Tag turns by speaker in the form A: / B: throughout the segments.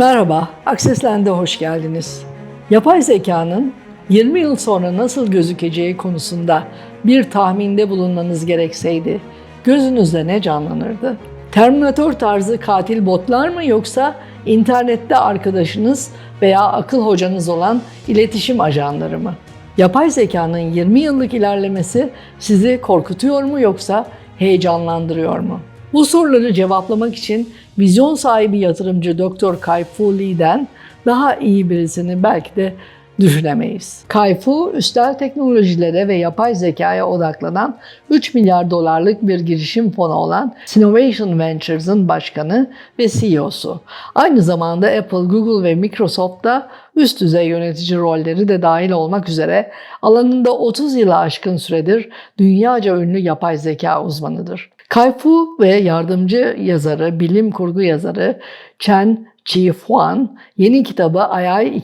A: Merhaba, Akseslen'de hoş geldiniz. Yapay zekanın 20 yıl sonra nasıl gözükeceği konusunda bir tahminde bulunmanız gerekseydi, gözünüzde ne canlanırdı? Terminator tarzı katil botlar mı yoksa internette arkadaşınız veya akıl hocanız olan iletişim ajanları mı? Yapay zekanın 20 yıllık ilerlemesi sizi korkutuyor mu yoksa heyecanlandırıyor mu? Bu soruları cevaplamak için vizyon sahibi yatırımcı Dr. Kai-Fu Lee'den daha iyi birisini belki de düşünemeyiz. Kai-Fu, üstel teknolojilere ve yapay zekaya odaklanan 3 milyar dolarlık bir girişim fonu olan Sinovation Ventures'ın başkanı ve CEO'su. Aynı zamanda Apple, Google ve Microsoft'ta üst düzey yönetici rolleri de dahil olmak üzere alanında 30 yılı aşkın süredir dünyaca ünlü yapay zeka uzmanıdır. Kai-Fu ve yardımcı yazarı, bilim kurgu yazarı Chen Chi-Huan yeni kitabı AI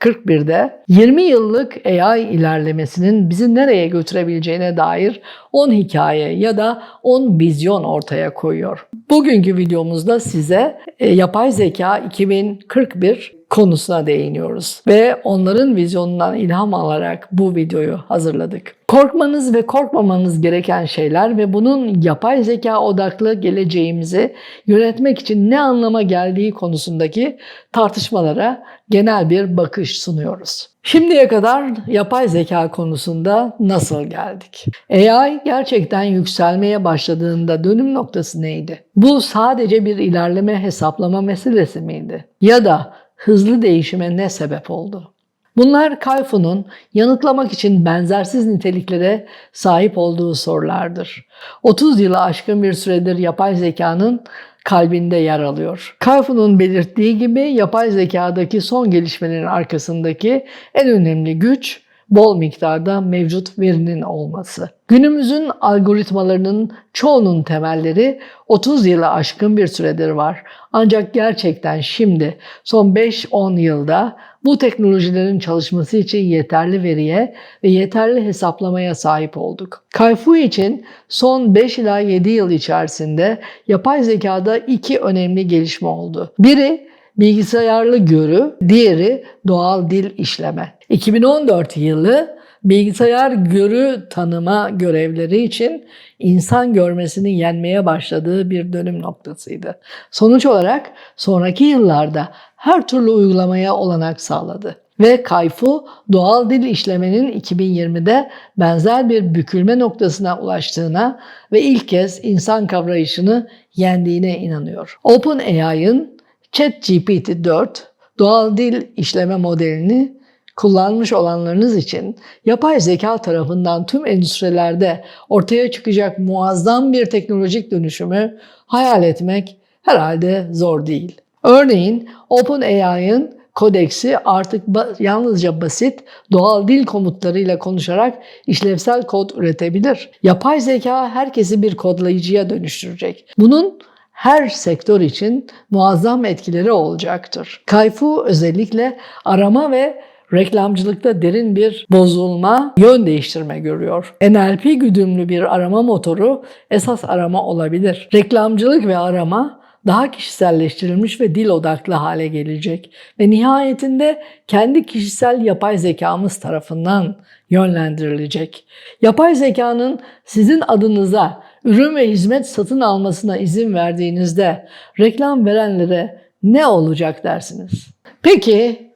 A: 2041'de 20 yıllık AI ilerlemesinin bizi nereye götürebileceğine dair 10 hikaye ya da 10 vizyon ortaya koyuyor. Bugünkü videomuzda size e, yapay zeka 2041 konusuna değiniyoruz ve onların vizyonundan ilham alarak bu videoyu hazırladık. Korkmanız ve korkmamanız gereken şeyler ve bunun yapay zeka odaklı geleceğimizi yönetmek için ne anlama geldiği konusundaki tartışmalara genel bir bakış sunuyoruz. Şimdiye kadar yapay zeka konusunda nasıl geldik? AI gerçekten yükselmeye başladığında dönüm noktası neydi? Bu sadece bir ilerleme hesaplama meselesi miydi? Ya da hızlı değişime ne sebep oldu? Bunlar Kayfu'nun yanıtlamak için benzersiz niteliklere sahip olduğu sorulardır. 30 yılı aşkın bir süredir yapay zekanın kalbinde yer alıyor. Kayfu'nun belirttiği gibi yapay zekadaki son gelişmelerin arkasındaki en önemli güç bol miktarda mevcut verinin olması. Günümüzün algoritmalarının çoğunun temelleri 30 yılı aşkın bir süredir var. Ancak gerçekten şimdi son 5-10 yılda bu teknolojilerin çalışması için yeterli veriye ve yeterli hesaplamaya sahip olduk. Kayfu için son 5 ila 7 yıl içerisinde yapay zekada iki önemli gelişme oldu. Biri bilgisayarlı görü, diğeri doğal dil işleme. 2014 yılı bilgisayar görü tanıma görevleri için insan görmesini yenmeye başladığı bir dönüm noktasıydı. Sonuç olarak sonraki yıllarda her türlü uygulamaya olanak sağladı. Ve Kayfu doğal dil işlemenin 2020'de benzer bir bükülme noktasına ulaştığına ve ilk kez insan kavrayışını yendiğine inanıyor. OpenAI'ın ChatGPT-4 doğal dil işleme modelini kullanmış olanlarınız için yapay zeka tarafından tüm endüstrilerde ortaya çıkacak muazzam bir teknolojik dönüşümü hayal etmek herhalde zor değil. Örneğin OpenAI'ın kodeksi artık ba- yalnızca basit doğal dil komutlarıyla konuşarak işlevsel kod üretebilir. Yapay zeka herkesi bir kodlayıcıya dönüştürecek. Bunun her sektör için muazzam etkileri olacaktır. Kayfu özellikle arama ve reklamcılıkta derin bir bozulma, yön değiştirme görüyor. NLP güdümlü bir arama motoru esas arama olabilir. Reklamcılık ve arama daha kişiselleştirilmiş ve dil odaklı hale gelecek ve nihayetinde kendi kişisel yapay zekamız tarafından yönlendirilecek. Yapay zekanın sizin adınıza ürün ve hizmet satın almasına izin verdiğinizde reklam verenlere ne olacak dersiniz? Peki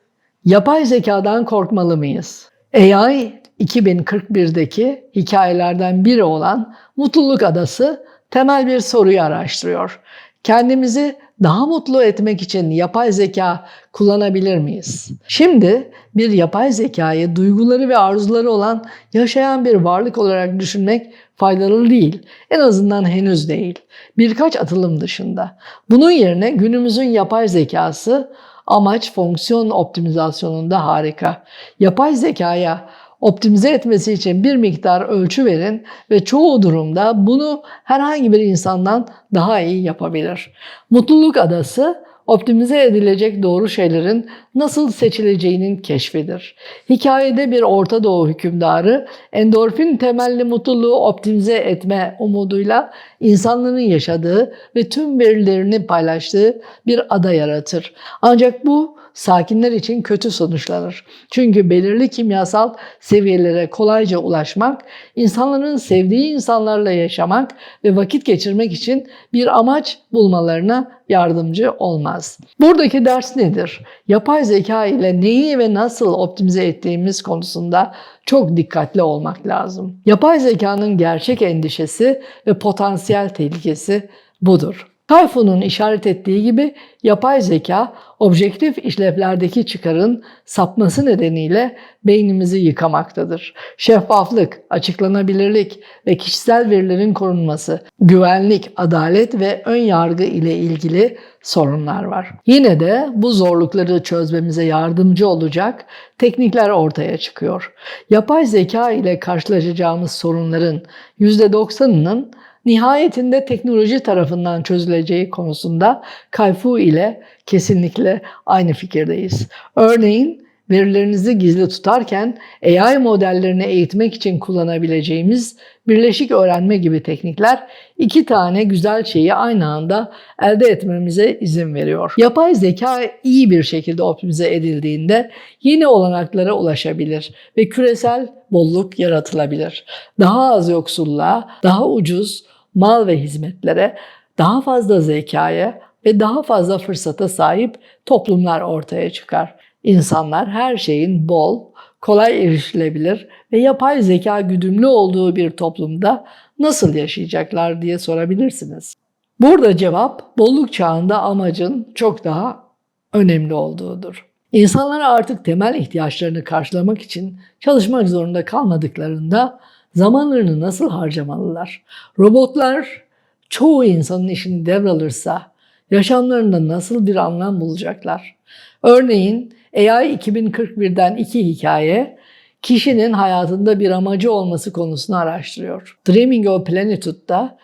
A: yapay zekadan korkmalı mıyız? AI 2041'deki hikayelerden biri olan Mutluluk Adası temel bir soruyu araştırıyor. Kendimizi daha mutlu etmek için yapay zeka kullanabilir miyiz? Şimdi bir yapay zekayı duyguları ve arzuları olan yaşayan bir varlık olarak düşünmek faydalı değil. En azından henüz değil. Birkaç atılım dışında. Bunun yerine günümüzün yapay zekası amaç fonksiyon optimizasyonunda harika. Yapay zekaya optimize etmesi için bir miktar ölçü verin ve çoğu durumda bunu herhangi bir insandan daha iyi yapabilir. Mutluluk Adası optimize edilecek doğru şeylerin nasıl seçileceğinin keşfidir. Hikayede bir Orta Doğu hükümdarı endorfin temelli mutluluğu optimize etme umuduyla insanların yaşadığı ve tüm verilerini paylaştığı bir ada yaratır. Ancak bu sakinler için kötü sonuçlanır. Çünkü belirli kimyasal seviyelere kolayca ulaşmak, insanların sevdiği insanlarla yaşamak ve vakit geçirmek için bir amaç bulmalarına yardımcı olmaz. Buradaki ders nedir? Yapay zeka ile neyi ve nasıl optimize ettiğimiz konusunda çok dikkatli olmak lazım. Yapay zekanın gerçek endişesi ve potansiyel tehlikesi budur. Tayfun'un işaret ettiği gibi yapay zeka objektif işlevlerdeki çıkarın sapması nedeniyle beynimizi yıkamaktadır. Şeffaflık, açıklanabilirlik ve kişisel verilerin korunması, güvenlik, adalet ve ön yargı ile ilgili sorunlar var. Yine de bu zorlukları çözmemize yardımcı olacak teknikler ortaya çıkıyor. Yapay zeka ile karşılaşacağımız sorunların %90'ının nihayetinde teknoloji tarafından çözüleceği konusunda Kayfu ile kesinlikle aynı fikirdeyiz. Örneğin verilerinizi gizli tutarken AI modellerini eğitmek için kullanabileceğimiz birleşik öğrenme gibi teknikler iki tane güzel şeyi aynı anda elde etmemize izin veriyor. Yapay zeka iyi bir şekilde optimize edildiğinde yeni olanaklara ulaşabilir ve küresel bolluk yaratılabilir. Daha az yoksulluğa, daha ucuz mal ve hizmetlere, daha fazla zekaya ve daha fazla fırsata sahip toplumlar ortaya çıkar. İnsanlar her şeyin bol, kolay erişilebilir ve yapay zeka güdümlü olduğu bir toplumda nasıl yaşayacaklar diye sorabilirsiniz. Burada cevap bolluk çağında amacın çok daha önemli olduğudur. İnsanlar artık temel ihtiyaçlarını karşılamak için çalışmak zorunda kalmadıklarında zamanlarını nasıl harcamalılar? Robotlar çoğu insanın işini devralırsa yaşamlarında nasıl bir anlam bulacaklar? Örneğin AI 2041'den iki hikaye kişinin hayatında bir amacı olması konusunu araştırıyor. Dreaming of Plenitude'da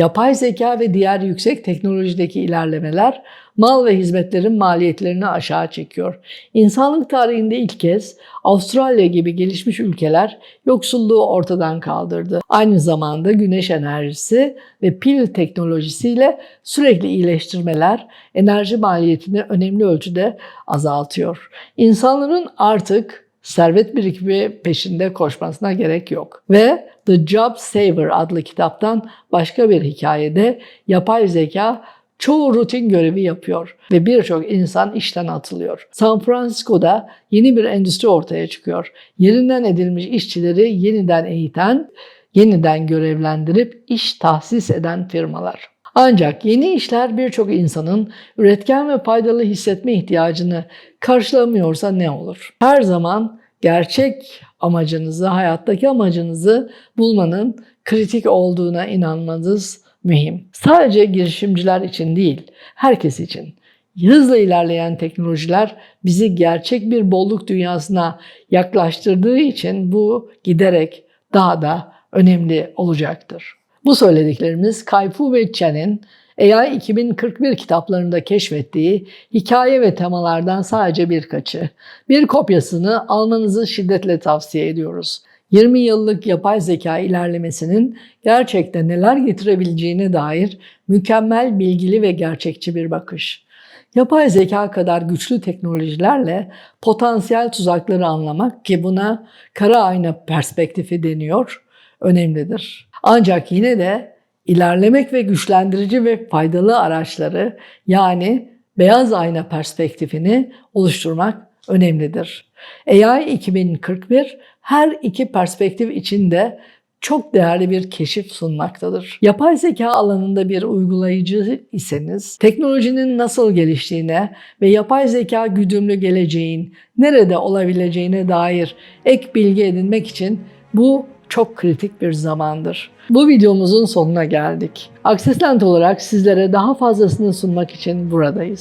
A: yapay zeka ve diğer yüksek teknolojideki ilerlemeler mal ve hizmetlerin maliyetlerini aşağı çekiyor. İnsanlık tarihinde ilk kez Avustralya gibi gelişmiş ülkeler yoksulluğu ortadan kaldırdı. Aynı zamanda güneş enerjisi ve pil teknolojisiyle sürekli iyileştirmeler enerji maliyetini önemli ölçüde azaltıyor. İnsanların artık servet birikimi peşinde koşmasına gerek yok. Ve The Job Saver adlı kitaptan başka bir hikayede yapay zeka çoğu rutin görevi yapıyor ve birçok insan işten atılıyor. San Francisco'da yeni bir endüstri ortaya çıkıyor. Yerinden edilmiş işçileri yeniden eğiten, yeniden görevlendirip iş tahsis eden firmalar. Ancak yeni işler birçok insanın üretken ve faydalı hissetme ihtiyacını karşılamıyorsa ne olur? Her zaman gerçek amacınızı, hayattaki amacınızı bulmanın kritik olduğuna inanmanız mühim. Sadece girişimciler için değil, herkes için. Hızla ilerleyen teknolojiler bizi gerçek bir bolluk dünyasına yaklaştırdığı için bu giderek daha da önemli olacaktır. Bu söylediklerimiz Kayfu ve Chen'in AI 2041 kitaplarında keşfettiği hikaye ve temalardan sadece birkaçı. Bir kopyasını almanızı şiddetle tavsiye ediyoruz. 20 yıllık yapay zeka ilerlemesinin gerçekten neler getirebileceğine dair mükemmel bilgili ve gerçekçi bir bakış. Yapay zeka kadar güçlü teknolojilerle potansiyel tuzakları anlamak ki buna kara ayna perspektifi deniyor önemlidir. Ancak yine de ilerlemek ve güçlendirici ve faydalı araçları yani beyaz ayna perspektifini oluşturmak önemlidir. AI 2041 her iki perspektif içinde çok değerli bir keşif sunmaktadır. Yapay zeka alanında bir uygulayıcı iseniz, teknolojinin nasıl geliştiğine ve yapay zeka güdümlü geleceğin nerede olabileceğine dair ek bilgi edinmek için bu çok kritik bir zamandır. Bu videomuzun sonuna geldik. Aksesland olarak sizlere daha fazlasını sunmak için buradayız.